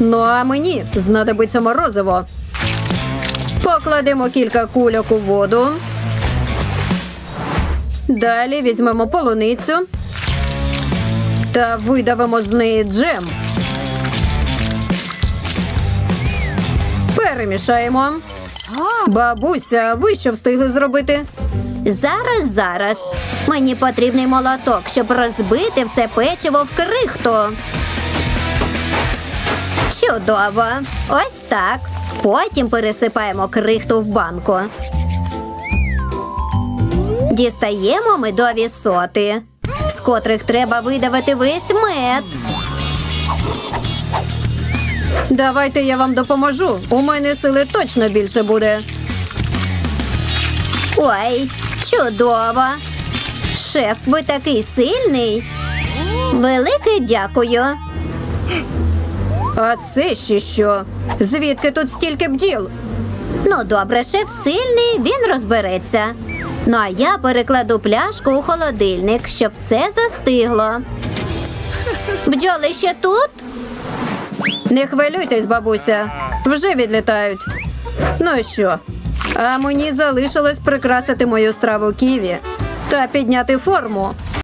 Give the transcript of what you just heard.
Ну а мені знадобиться морозиво. Покладемо кілька кульок у воду. Далі візьмемо полуницю та видавимо з неї джем. Перемішаємо. Бабуся, ви що встигли зробити? Зараз, зараз. Мені потрібний молоток, щоб розбити все печиво в крихту. Чудово. Ось так. Потім пересипаємо крихту в банку. Дістаємо медові соти, з котрих треба видавити весь мед. Давайте я вам допоможу. У мене сили точно більше буде. Ой, чудово. Шеф, ви такий сильний. Велике дякую. А це ще що? Звідки тут стільки бджіл? Ну, добре, шеф сильний, він розбереться. Ну а я перекладу пляшку у холодильник, щоб все застигло. Бджоли ще тут? Не хвилюйтесь, бабуся. Вже відлітають. Ну що? А мені залишилось прикрасити мою страву ківі та підняти форму.